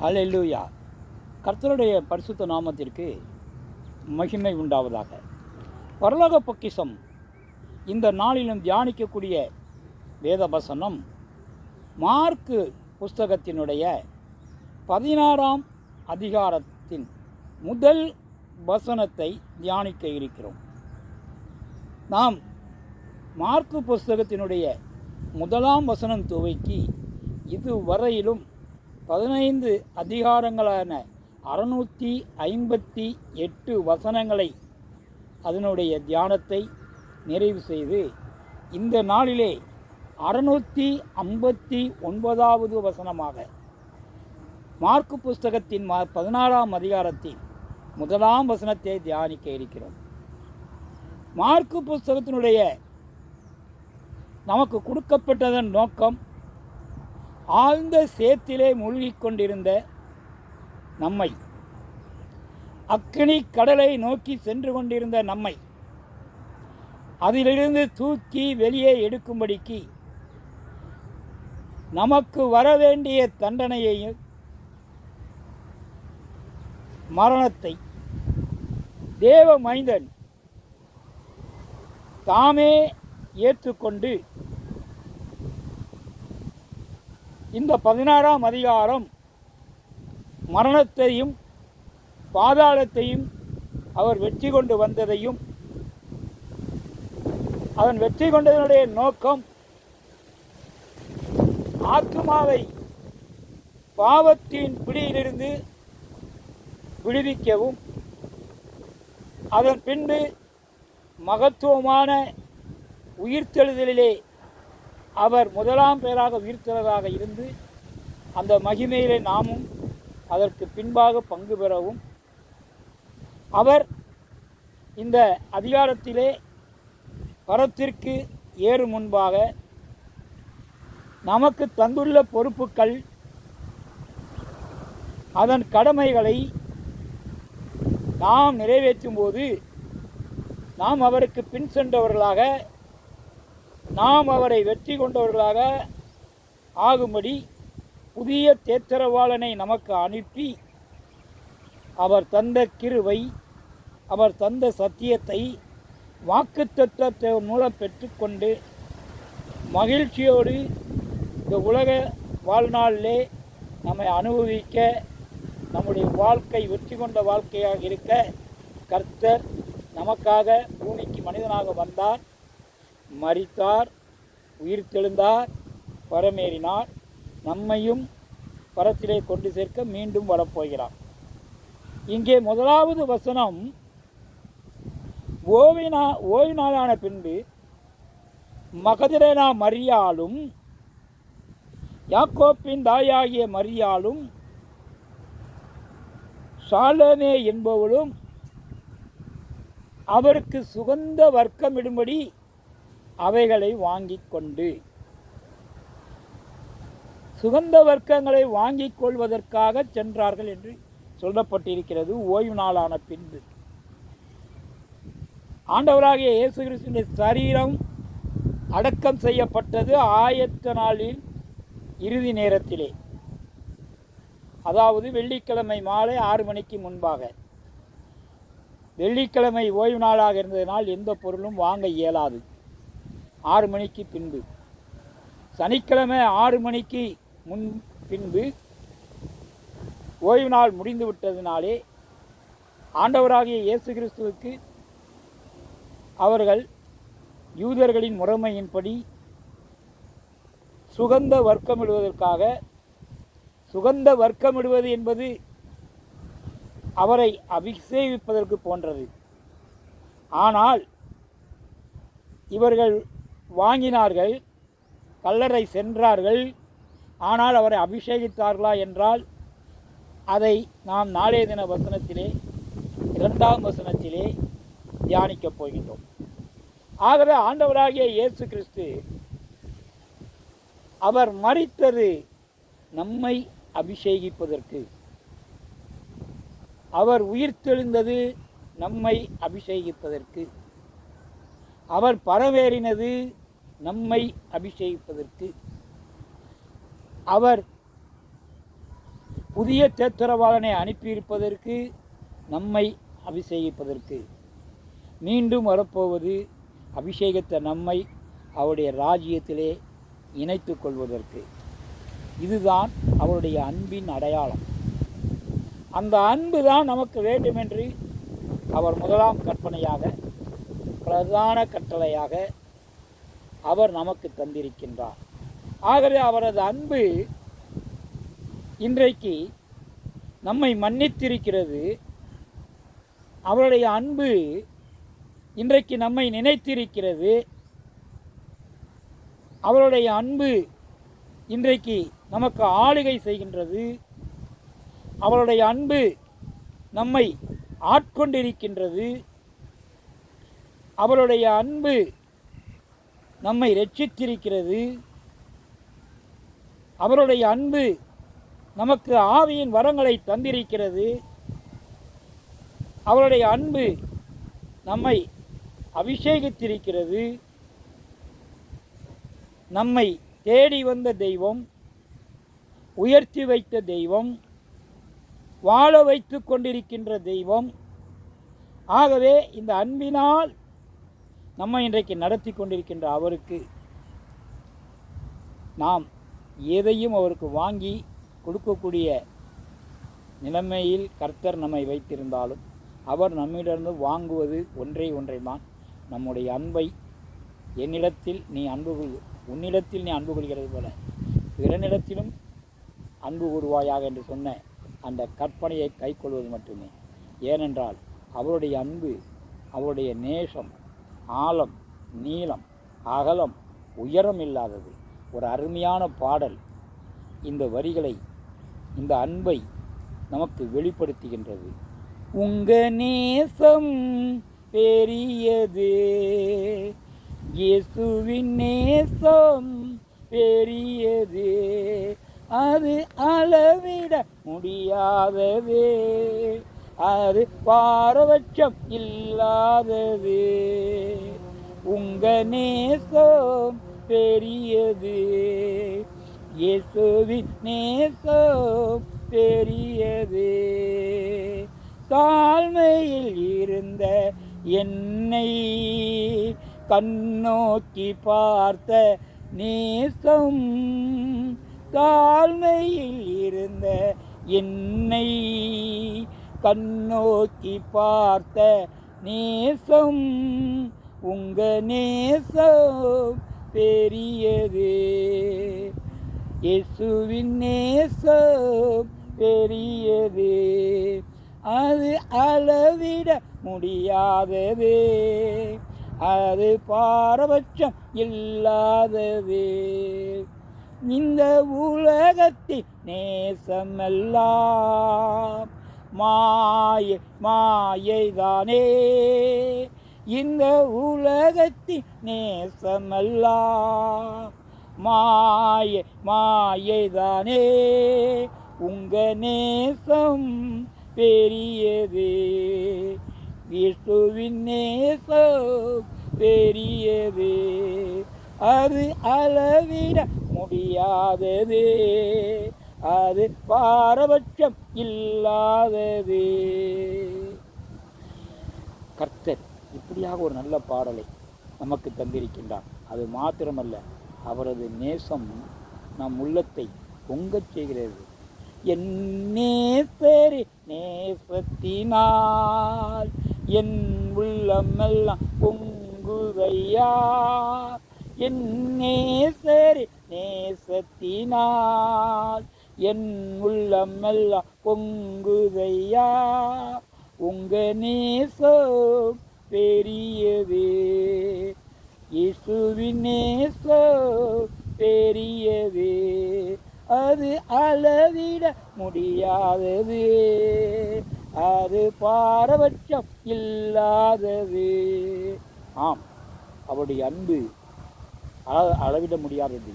Hallelujah கர்த்தருடைய பரிசுத்த நாமத்திற்கு மகிமை உண்டாவதாக. பரலோக பொக்கிஷம் இந்த நாளிலும் தியானிக்கக்கூடிய வேத வசனம் மார்க்கு புஸ்தகத்தினுடைய பதினாறாம் அதிகாரத்தின் முதல் வசனத்தை தியானிக்க இருக்கிறோம். நாம் மார்க்கு புஸ்தகத்தினுடைய முதலாம் வசனம் துவக்கி இதுவரையிலும் பதினைந்து அதிகாரங்களான அறுநூற்றி ஐம்பத்தி எட்டு வசனங்களை அதனுடைய தியானத்தை நிறைவு செய்து இந்த நாளிலே அறுநூற்றி ஐம்பத்தி ஒன்பதாவது வசனமாக மார்க்கு புஸ்தகத்தின் மா பதினாறாம் அதிகாரத்தின் முதலாம் வசனத்தை தியானிக்க இருக்கிறோம். மார்க்கு புஸ்தகத்தினுடைய நமக்கு கொடுக்கப்பட்டதன் நோக்கம் ஆழ்ந்த சேத்திலே மூழ்கிக் கொண்டிருந்த நம்மை அக்கினி கடலை நோக்கி சென்று கொண்டிருந்த நம்மை அதிலிருந்து தூக்கி வெளியே எடுக்கும்படிக்கு நமக்கு வரவேண்டிய தண்டனையையும் மரணத்தை தேவ மைந்தன் தாமே ஏற்றுக்கொண்டு இந்த பதினாறாம் அதிகாரம் மரணத்தையும் பாதாளத்தையும் அவர் வெற்றி கொண்டு வந்ததையும் அதன் வெற்றி கொண்டதனுடைய நோக்கம் ஆத்மாவை பாவத்தின் பிடியிலிருந்து விடுவிக்கவும் அதன் பின்பு மகத்துவமான உயிர்த்தெழுதலிலே அவர் முதலாம் பேராக உயிர்த்தெழுதாக இருந்து அந்த மகிமையிலே நாமும் அதற்கு பின்பாக பங்கு பெறவும் அவர் இந்த அதிகாரத்திலே பரத்திற்கு ஏறும் முன்பாக நமக்கு தந்துள்ள பொறுப்புகள் அதன் கடமைகளை நாம் நிறைவேற்றும் போது நாம் அவருக்கு பின் சென்றவர்களாக நாம் அவரை வெற்றி கொண்டவர்களாக ஆகும்படி புதிய தேத்தரவாளனை நமக்கு அனுப்பி அவர் தந்த கிருவை அவர் தந்த சத்தியத்தை வாக்குத்தத்தத்தை மூலம் பெற்றுக்கொண்டு மகிழ்ச்சியோடு இந்த உலக வாழ்நாளிலே நம்மை அனுபவிக்க நம்முடைய வாழ்க்கை வெற்றி கொண்ட வாழ்க்கையாக இருக்க கர்த்தர் நமக்காக பூமிக்கு மனிதனாக வந்தார். மறித்தார் உயிர் தெழுந்தார் பரமேறினார் நம்மையும் பரத்திலே கொண்டு சேர்க்க மீண்டும் வரப்போகிறார். இங்கே முதலாவது வசனம் ஓவினா ஓய்வு நாளான பின்பு மகதிரனா மரியாலும் யாக்கோப்பின் தாயாகிய மரியாலும் சாலமே என்பவளும் அவருக்கு சுகந்த வர்க்கமிடும்படி அவைகளை வாங்கிக் கொண்டு. சுகந்த வர்க்கங்களை வாங்கிக் கொள்வதற்காக சென்றார்கள் என்று சொல்லப்பட்டிருக்கிறது ஓய்வு நாளான பின்பு. ஆண்டவராகிய இயேசு கிறிஸ்துவின் சரீரம் அடக்கம் செய்யப்பட்டது ஆயத்த நாளில் இறுதி நேரத்திலே. அதாவது வெள்ளிக்கிழமை மாலை ஆறு மணிக்கு முன்பாக. வெள்ளிக்கிழமை ஓய்வு நாளாக இருந்ததினால் எந்த பொருளும் வாங்க இயலாது. ஆறு மணிக்கு பின்பு. சனிக்கிழமை ஆறு மணிக்கு முன் பின்பு ஓய்வு நாள் முடிந்து விட்டதினாலே ஆண்டவராகிய இயேசு கிறிஸ்துவுக்கு அவர்கள் யூதர்களின் முறைமையின்படி சுகந்த வர்க்கமிடுவதற்காக சுகந்த வர்க்கமிடுவது என்பது அவரை அபிஷேகிப்பதற்கு போன்றது. ஆனால் இவர்கள் வாங்கினார்கள் கல்லறை சென்றார்கள் ஆனால் அவரை அபிஷேகித்தார்களா என்றால் அதை நாம் நாளைய தின வசனத்திலே இரண்டாம் வசனத்திலே தியானிக்கப் போகின்றோம். ஆகவே ஆண்டவராகிய இயேசு கிறிஸ்து அவர் மறித்தது நம்மை அபிஷேகிப்பதற்கு. அவர் உயிர்த்தெழுந்தது நம்மை அபிஷேகிப்பதற்கு. அவர் பரவேறினது நம்மை அபிஷேகிப்பதற்கு. அவர் புதிய தேத்திரவாளனை அனுப்பியிருப்பதற்கு நம்மை அபிஷேகிப்பதற்கு. மீண்டும் வரப்போவது அபிஷேகத்தை நம்மை அவருடைய ராஜ்யத்திலே இணைத்து கொள்வதற்கு. இதுதான் அவருடைய அன்பின் அடையாளம். அந்த அன்பு தான் நமக்கு வேண்டும் என்று அவர் முதலாம் கற்பனையாக பிரதான கட்டளையாக அவர் நமக்கு தந்திருக்கின்றார். ஆகவே அவரது அன்பு இன்றைக்கு நம்மை மன்னித்திருக்கிறது. அவருடைய அன்பு இன்றைக்கு நம்மை நினைத்திருக்கிறது. அவருடைய அன்பு இன்றைக்கு நமக்கு ஆளுகை செய்கின்றது. அவருடைய அன்பு நம்மை ஆட்கொண்டிருக்கின்றது. அவருடைய அன்பு நம்மை ரட்சித்திருக்கிறது. அவருடைய அன்பு நமக்கு ஆவியின் வரங்களை தந்திருக்கிறது. அவருடைய அன்பு நம்மை அபிஷேகித்திருக்கிறது. நம்மை தேடி வந்த தெய்வம் உயர்த்தி வைத்த தெய்வம் வாழ வைத்து கொண்டிருக்கின்ற தெய்வம். ஆகவே இந்த அன்பினால் நம்ம இன்றைக்கு நடத்தி கொண்டிருக்கின்ற அவருக்கு நாம் எதையும் அவருக்கு வாங்கி கொடுக்கக்கூடிய நிலைமையில் கர்த்தர் நம்மை வைத்திருந்தாலும் அவர் நம்மிடமிருந்து வாங்குவது ஒன்றே ஒன்றைதான். நம்முடைய அன்பை என்னிடத்தில் நீ அன்பு கொள் உன்னிடத்தில் நீ அன்பு கொள்கிறது போல. பிறனிடத்திலும் அன்பு கூறுவாயாக என்று சொன்ன அந்த கற்பனையை கைக்கொள்வது மட்டுமே. ஏனென்றால் அவருடைய அன்பு அவருடைய நேசம் ஆழம் நீளம் அகலம் உயரம் இல்லாதது. ஒரு அருமையான பாடல். இந்த வரிகளை இந்த அன்பை நமக்கு வெளிப்படுத்துகின்றது. உங்க நேசம் பெரியது. இயேசுவின் நேசம் பெரியது. அது அளவிட முடியாதது. அது பாரபட்சம் இல்லாதது. உங்க நேசம் பெரியது. இயேசுவின் நேசம் பெரியது. தாழ்மையில் இருந்த என்னை கண்ணோக்கி பார்த்த நேசம் தாழ்மையில் இருந்த என்னை கண்ணோக்கி பார்த்த நேசம் உங்க நேசம் பெரியது. இயேசுவின் நேசம் பெரியது. அது அளவிட முடியாதது. அது பாரபட்சம் இல்லாதது. இந்த உலகத்தில் நேசமெல்லாம் மாயை மாயைதானே. இந்த உலகத்தின் நேசமெல்லாம் மாயை மாயைதானே. உங்க நேசம் பெரியது. விஷ்ணுவின் நேசம் பெரியது. அது அளவிட முடியாதது. அது பாரபட்சம் இல்லாதது. கர்த்தர் இப்படியாக ஒரு நல்ல பாடலை நமக்கு தந்திருக்கின்றார். அது மாத்திரமல்ல அவரது நேசம் நம் உள்ளத்தை பொங்கச் செய்கிறது. என் நேசரி நேசத்தினால் என் உள்ளமெல்லாம் பொங்குதையா என் நேசரி நேசத்தினால் என் உள்ளமெல்லாம் பொங்குதையா உங்க நேசம் பெரியவே. இயேசுவின் நேசம் பெரியவே. அது அளவிட முடியாதது. அது பாரபட்சம் இல்லாதது. ஆம் அவருடைய அன்பு அள- அளவிட முடியாதது.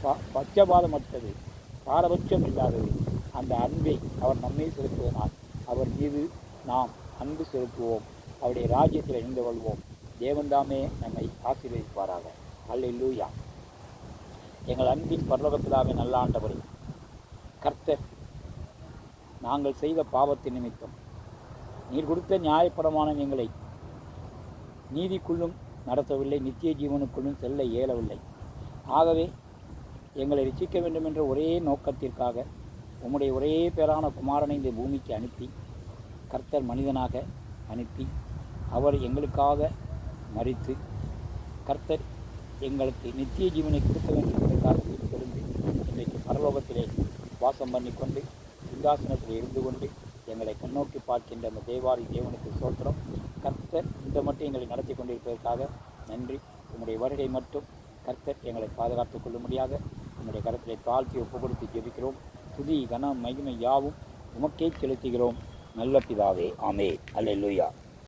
ப- பட்சபாதமற்றது. பாரபட்சம் இல்லாதது அந்த அன்பை அவர் நம்மை செலுத்துவதனால் அவர் மீது நாம் அன்பு செலுத்துவோம். அவருடைய ராஜ்யத்தில் இணைந்து கொள்வோம். தேவன்தாமே நம்மை ஆசீர்வதிப்பாராக. அல்லேலூயா. எங்கள் அன்பின் பரலோகத்திலாவே நல்ல ஆண்டவரே கர்த்தர் நாங்கள் செய்த பாவத்தின் நிமித்தம் நீர் கொடுத்த நியாயப்படமான எங்களை நீதிக்குள்ளும் நடத்தவில்லை நித்திய ஜீவனுக்குள்ளும் செல்ல இயலவில்லை. ஆகவே எங்களை ரசிக்க வேண்டும் என்ற ஒரே நோக்கத்திற்காக உம்முடைய ஒரே பேரான குமாரனை இந்த பூமிக்கு அனுப்பி கர்த்தர் மனிதனாக அனுப்பி அவர் எங்களுக்காக மறித்து கர்த்தர் எங்களுக்கு நித்திய ஜீவனை கொடுக்க வேண்டும் என்பதற்காக தெரிந்து இன்றைக்கு பரலோகத்திலே வாசம் பண்ணி கொண்டு சிங்காசனத்தில் இருந்து கொண்டு எங்களை கண்ணோக்கி பார்க்கின்ற அந்த தேவாரி தேவனுக்கு சோத்திரம் கர்த்தர் இந்த மட்டும் எங்களை நடத்தி கொண்டிருப்பதற்காக நன்றி. உங்களுடைய வருகை மட்டும் கர்த்தர் எங்களை பாதுகாத்துக் கொள்ளும்படியாக நம்முடைய கருத்திலே தாழ்த்தி ஒப்பு கொடுத்து ஜெபிக்கிறோம். துதி கன மகிமை யாவும் உமக்கே செலுத்துகிறோம். நல்ல பிதாவே ஆமே அல்ல லூயா